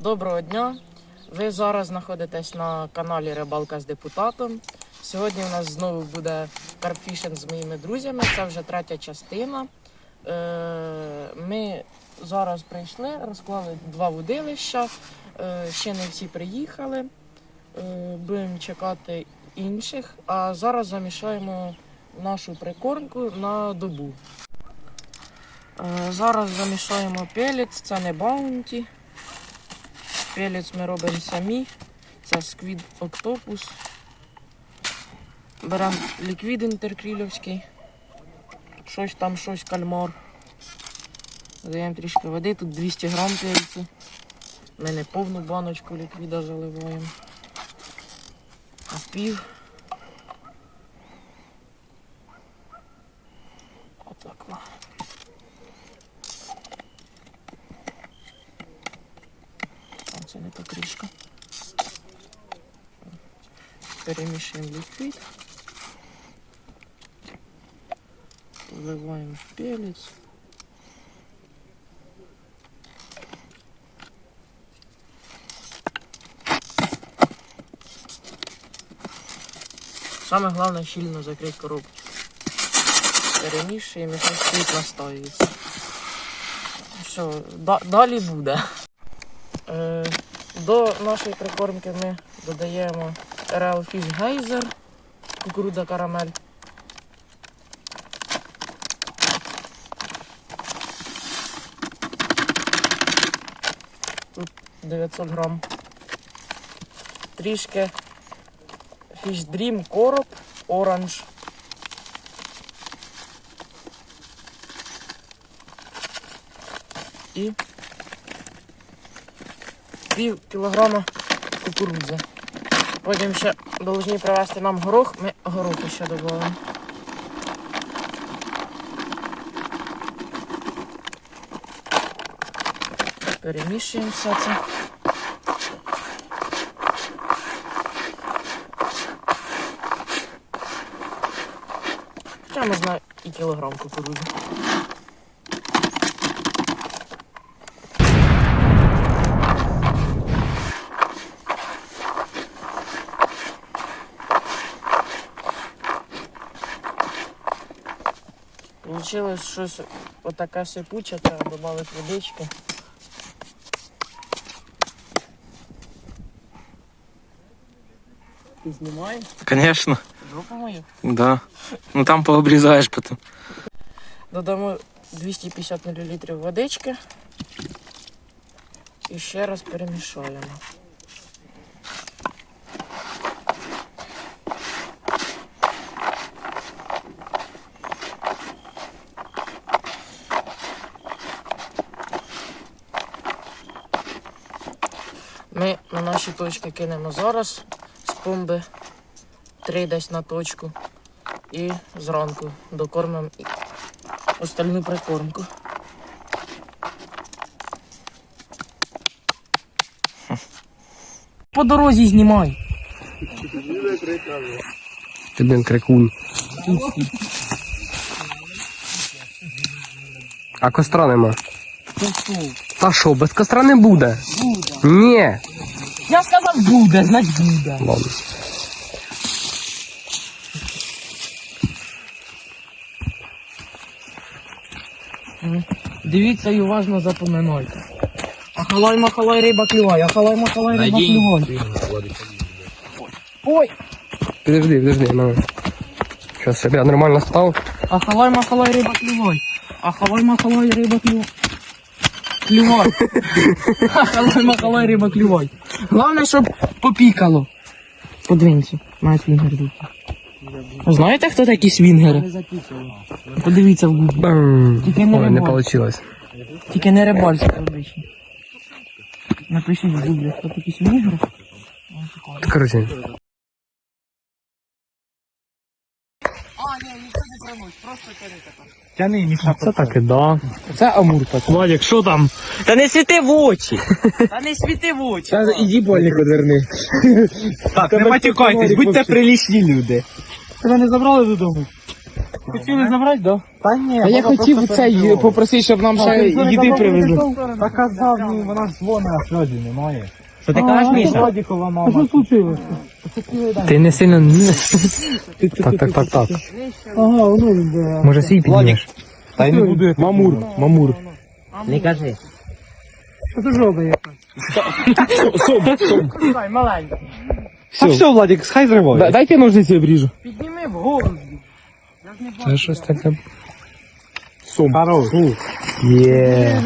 Доброго дня. Ви зараз знаходитесь на каналі Рибалка з депутатом. Сьогодні у нас знову буде карпфішинг з моїми друзями. Це вже третя частина. Е, Ми зараз прийшли, розклали два водилища. Е, Ще не всі приїхали. Е, Будемо чекати інших. А зараз замішаємо нашу прикормку на добу. Зараз замішаємо пелець, це не баунті. Пелець ми робимо самі. Це сквід октопус. Беремо ліквід інтеркрілівський. Щось там, щось кальмар. Додаємо трішки води, тут 200 грам пельцю. Ми не повну баночку ліквіда заливаємо. А пів. Отак. о. А, це не покришка. Перемішуємо ліквід. Вливаємо пелець. Саме головне щільно закрити коробку. Перемішуємо і хай стоїть настоюється. Все, да- далі буде. Е, до нашої прикормки ми додаємо Fish Geyser, кукурудза карамель. Тут 900 грам. Трішки Fish Dream короб, оранж. І пів кілограма кукурудзи. Потім ще повинні привезти нам горох, ми гороху ще додаємо. Перемішуємо все це. Хоча можна і кілограм кукурудзи. Получилось щось отаке сипуче, треба додати водички. Ти знімаєш? Конечно, Жопу мою? да. Ну там пообрізаєш потім. Додамо 250 мл водички. І ще раз перемішаємо. Наші точки кинемо зараз з помби 3 десь на точку. І зранку докормимо остальну прикормку. По дорозі знімай. Ти, блін, крикун. А костра нема. Та що, без костра не буде? Буде. Ні. Я сказав буде, значить буде. Ладно. Дивіться і уважно запоминайте. Ахалай махалай риба клювай, ахалай махалай риба клювай. Ой! Підожди, підожди, ну. Щас, щоб я нормально став. Ахалай махалай риба клювай. Ахалай махалай риба клювай. Клювай. Ахалай махалай риба клювай. Головне, щоб попікало. Подивимося, має свінгер тут. Знаєте, хто такі свінгери? Подивіться в гуглі. Тільки не Ой, не вийшло. Тільки не рибальські обичні. Напишіть в гуглі, хто такі свінгери. Короче. А, ні, ніхто не тримуть, просто тяни Тяни, ніхто. Це так і да. Це амурка. Владик, що там? Та не світи в очі! Та не світи в очі! іди больник одверни. Так, не матюкайтесь, будьте прилічні люди. Тебе не забрали додому? Хотіли забрати, да? Та ні, А я хотів цей попросити, щоб нам ще їди привезли. Та казав, вона ж дзвонить, а сьогодні немає. Що ти кажеш, Міша? Мама. Що случилось? Ти не сильно. Так, так, так, так. Ага, ну він де. Може свій піднімеш? Та й не буду я Мамур, мамур. Не кажи. Це жоба яка. Дай, маленька. А все, Владик, хай зриває. Дайте ножниці обріжу. Підніми вгору. Це щось таке. Сум. Хорош. Є.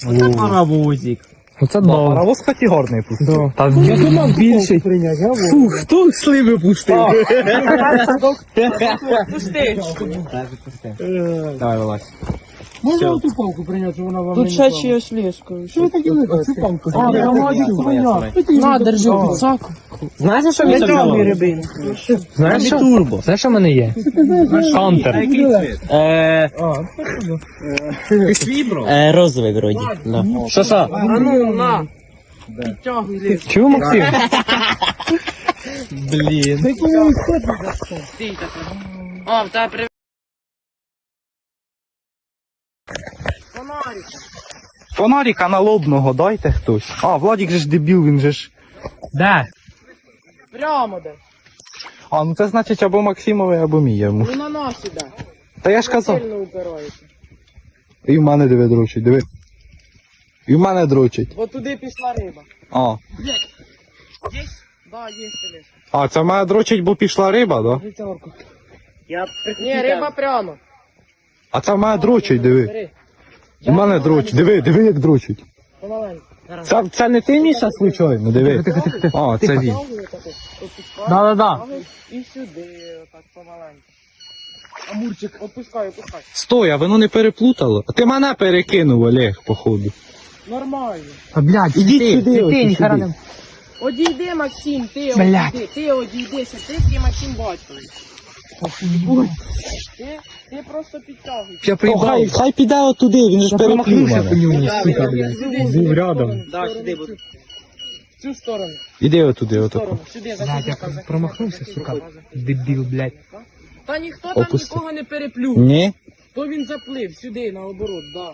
Це паровозик. Оце да. Паровоз категорний пустив. Да. Та він більший. Фу, хто сливи пустив? Пусти. Давай, вилазь. Можна ту палку прийняти, що вона вам Тут ще чиюсь ліскою. Що ви такі лихо? Цю палку. А, я Владик, свиня. На, держи підсаку. Знаєш, що він Тягни рибину. Знаєш що? Турбо. Знаєш, що в мене є? Хантер. Е, е, розовий вроді. Да. Що що? А ну, на. Підтягуй ліску. Чув, Максим? Блін. А, в тебе при... Фонарик. Фонарика налобного дайте хтось. А, Владик же ж дебіл, він же ж. Де? Прямо де. А, ну це значить або Максимовий, або мій йому. Ну на нас іде. Та я ж казав. Сильно упирається. І в мене диви дрочить, диви. І в мене дрочить. Бо туди пішла риба. А. Є? Да, є. А, це в мене дрочить, бо пішла риба, да? Я Ні, риба прямо. А це в мене дрочить, диви. Бери. В мене дрочить. Диви, диви, як дрочить. Це, це не ти, Міша, случайно, диви. А, це він. Таке. Опускай. Да-да-да. І сюди, отак помаленьку. Амурчик, опускай, опускай. Стой, а воно не переплутало. А ти мене перекинув, Олег, походу. Нормально. А, блядь, Ідіть сюди, сюди, сюди, ніхера сюди. не... Одійди, Максим, ти Блядь. одійди, ти одійди, Сятицький Максим Батькович. Ти, ти просто підтягуй. Я приїбав. хай, хай піде отуди, він же ж Я промахнувся по ньому, сука, блядь. Був рядом. Да, сюди буду. В цю сторону, Іди отуди, в сторону, сюди, за Блядь, я за промахнувся, сука. Дебіл, блядь. Та ніхто там Опусти. нікого не переплюв. Ні? То він заплив сюди, наоборот, да.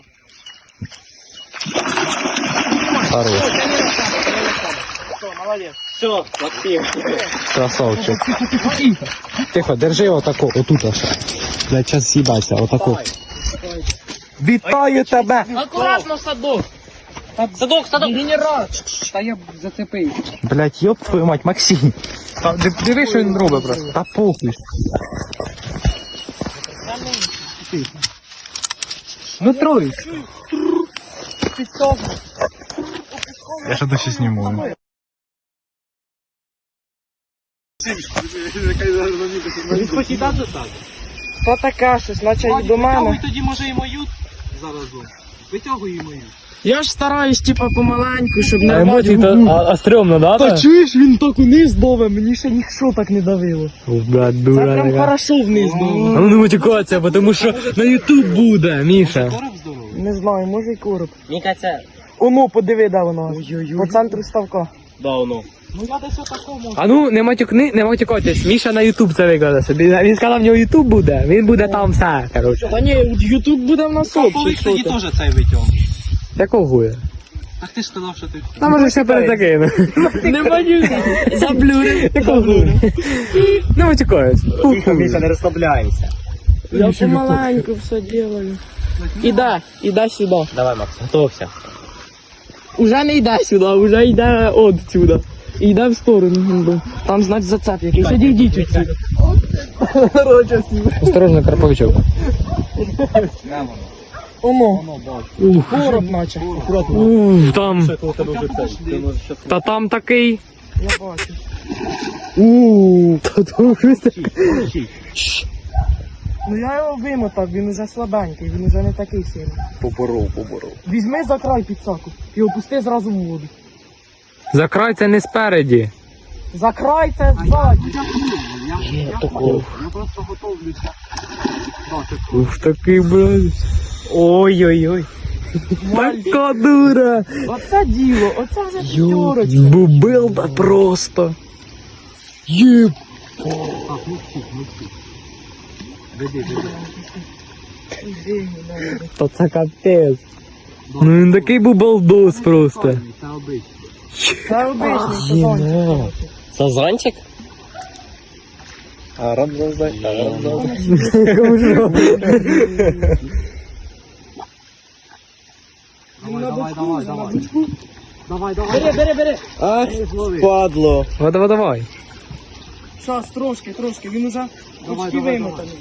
Хорош. Все, молодець. Все, Максим. Красавчик. Тихо, держи отако, отут аж. Блядь, час з'їбайся, отако. Вітаю тебе! Акуратно, садок. Садок, садок. Генерал. Та я зацепив. Блядь, йоп твою мать, Максим. Та, ди- Диви, що він робить просто. Та похуй. Ну, троє. Я ще досі Посідати так. Та таке щось, наче й до мене. тоді може і мою заразом. Витягуй і мою. Я ж стараюсь, типа, помаленьку, щоб не Емоції, рвати то, губу. а, а стрьомно, да? Та чуєш, він так униз даве, мені ще ніхто так не давило. О, блядь, Це прям така. хорошо вниз А ну не матюкаться, тому що на Ютуб буде, Міша. Короб здоровий. Не знаю, може й короб. Ніка це. Оно, подиви, де воно. По центру ставка. Да, воно. Ну я десь отакому. А ну не матюкни, не матюкайтесь. Міша на Ютуб це викладе собі. Він сказав, в нього Ютуб буде, він буде там все, коротше. Та ні, Ютуб буде в нас общий. Що тоді ти? теж цей витягнув. Якого хуя? Так ти ж сказав, що ти. Та може ще перезакину. Не матюкай. Заблюри. Якого? Не матюкаюсь. Міша не розслабляється. Я помаленьку все делаю. Іде, іде сюди. Давай, Макс, готовся. Уже не йде сюди, уже йде от сюди. І йде в сторону. Там знать зацеп якийсь. Одійдіть. Короче, Осторожно, Карповичок. Оно. Короб наче. Ух, там. Та там такий. Я бачу. Ууу, та там. Ну я його вимотав, він уже слабенький, він уже не такий сильний. Поборов, поборов. Візьми за край підсаку і опусти зразу в воду. За край це не спереді. За край це ззаді. Ух, такий, блядь. Ой-ой-ой. Така дура. Оце діло, оце вже п'ятерочка. бубилда просто. Єп. То це капець. Ну він такий був балдос просто. Це обичний Сазанчик? Падло. Давай, давай, давай. Щас, трошки, трошки, він уже почти вимотаний.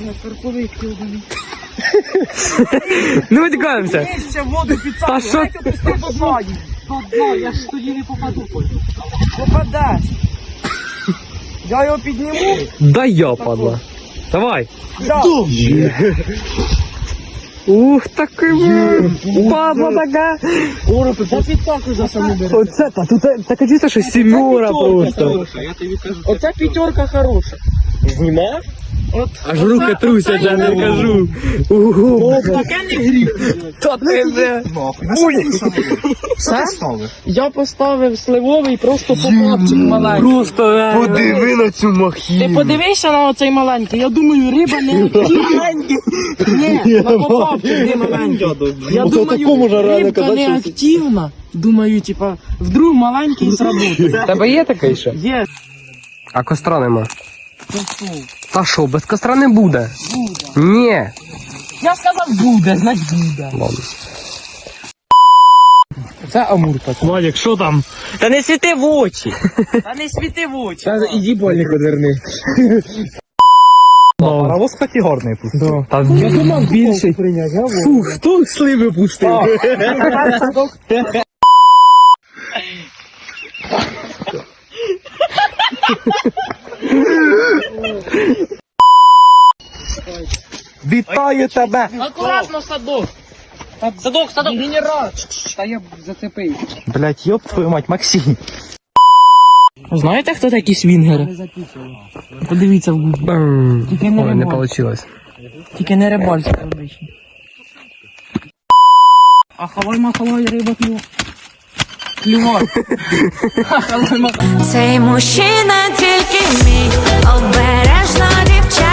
Я карповик кілданий. Не витікаємося. Ще воду Та підсадив, що? геть опустив до дна. Я ж тоді не попаду. Попадеш. Я його підніму. Да я, падла. Давай. Да. Ух, такий ви. Падла така. За підсаку за саму бере. Оце, та тут таке чисто, що сімюра просто. Оця п'ятерка хороша. Знімав? От, Аж руки трусять, я не кажу. Угу. Таке не гріх. Та тебе. Все? Я поставив сливовий просто попапчик маленький. Просто. е, Подиви на цю Ти махіну. подивися на оцей маленький. Я думаю, риба не активна. Ні, на попапчик не маленький. Я такому ж думаю, реально рибка казати, не що- активна. Думаю, типа, вдруг маленький сработає. Тебе є такий ще? Є. А костра нема. Що? Та що, без костра не буде? Буде. Ні. Я сказав буде, значить буде. Ладно. Це амур так. Валік, що там? Та не світи в очі. Та не світи в очі. Та іди больник одверни. Паровоз категорний пусть. Да. Та я думав більший. Фу, хто сливи пустив? Вітаю тебе! Акуратно садок. Садок, садок. Генерал. Та я зацепив. Блять, ёб твою мать, Максим. Знаєте, хто такі свінгери? Подивіться в гуглі. Тільки не Ой, не вийшло. Тільки не рибальські обичні. А хавай махалай риба клюв. Махалай. Цей мужчина тільки мій, обережно дівчата.